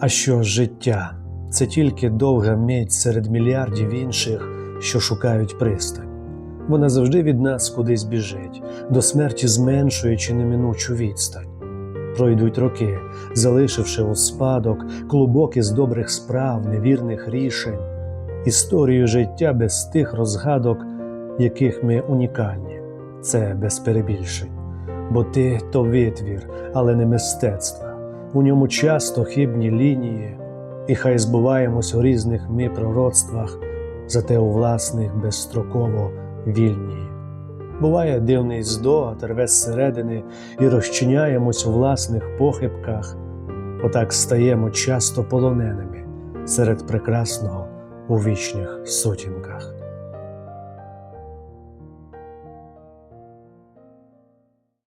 А що життя? Це тільки довга мить серед мільярдів інших, що шукають пристань. Вона завжди від нас кудись біжить, до смерті зменшуючи неминучу відстань. Пройдуть роки, залишивши у спадок клубок із добрих справ, невірних рішень, історію життя без тих розгадок, яких ми унікальні. Це без перебільшень. Бо ти то витвір, але не мистецтва. У ньому часто хибні лінії, і хай збуваємось у різних ми пророцтвах, зате у власних безстроково вільні. Буває дивний здогад рве зсередини і розчиняємось у власних похибках, отак стаємо часто полоненими серед прекрасного у вічних сутінках.